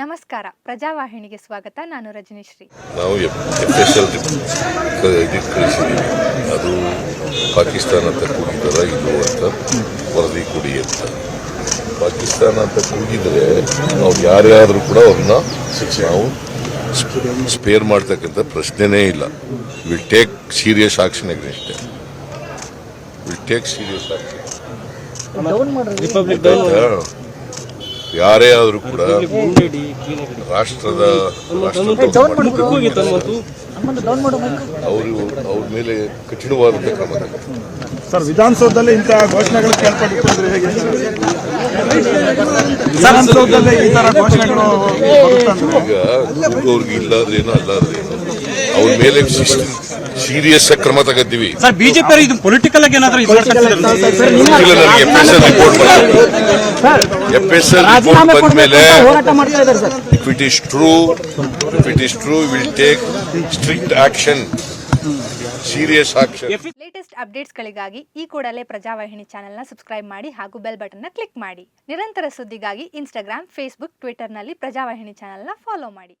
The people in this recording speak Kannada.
ನಮಸ್ಕಾರ. ಪ್ರಜಾವಾಹಿನಿಗೆ ಸ್ವಾಗತ. ನಾನು ರಜನೀಶ್ರೀ. ನಾವು ಎಫ್ ಎಸ್ ಎಲ್ ಕಳಿಸಿದ್ದೀವಿ ಅದು ಪಾಕಿಸ್ತಾನ ಅಂತ ಕೂಗಿದರ ಇದು ಅಂತ ವರದಿ ಕೊಡಿ ಅಂತ. ಪಾಕಿಸ್ತಾನ ಅಂತ ಕೂಗಿದ್ರೆ ನಾವು ಯಾರೇ ಆದರೂ ಕೂಡ ಅವ್ರನ್ನ ನಾವು ಸ್ಪೇರ್ ಮಾಡ್ತಕ್ಕಂಥ ಪ್ರಶ್ನೆನೇ ಇಲ್ಲ. Will take serious action against will take serious action ಯಾರೇ ಆದರೂ ಕೂಡ ರಾಷ್ಟ್ರದ ಅವರು ಅವ್ರ ಮೇಲೆ ಕಠಿಣವಾದಂಥ ಕ್ರಮ. ಸರ್ ವಿಧಾನಸೌಧದಲ್ಲಿ ಇಂತಹ ಘೋಷಣೆಗಳು ಕೇಳ್ಕೊಂಡಿರ್ತಂದ್ರೆ ಹೇಗೆ? ವಿಧಾನಸೌಧದಲ್ಲಿ ಈ ತರ ಘೋಷಣೆಗಳು ಈಗ ಅವ್ರಿಗೆ ಇಲ್ಲಾದ್ರೇನು ಅಲ್ಲಾದ್ರೇನು ಅವ್ರ ಮೇಲೆ ಸೀರಿಯಸ್ ಕ್ರಮ ತಗೋತೀವಿ ಸರ್ ಬಿಜೆಪಿ ಇದು ಪೊಲಿಟಿಕಲ್ ಆಗಿ ಏನಾದ್ರೂ ಇಲ್ಲ ನನಗೆ F S L report F S L report ಬಂದ ಮೇಲೆ if it is true if it is true will take strict action serious action latest ಅಪ್ಡೇಟ್ಸ್ಗಳಿಗಾಗಿ ಈ ಕೂಡಲೇ ಪ್ರಜಾವಾಹಿನಿ ಚಾನೆಲ್ನ ಸಬ್ಸ್ಕ್ರೈಬ್ ಮಾಡಿ ಹಾಗೂ ಬೆಲ್ ಬಟನ್ನ ಕ್ಲಿಕ್ ಮಾಡಿ. ನಿರಂತರ ಸುದ್ದಿಗಾಗಿ ಇನ್ಸ್ಟಾಗ್ರಾಮ್ ಫೇಸ್ಬುಕ್ ಟ್ವಿಟರ್ನಲ್ಲಿ ಪ್ರಜಾವಾಹಿನಿ ಚಾನೆಲ್ನ ಫಾಲೋ ಮಾಡಿ.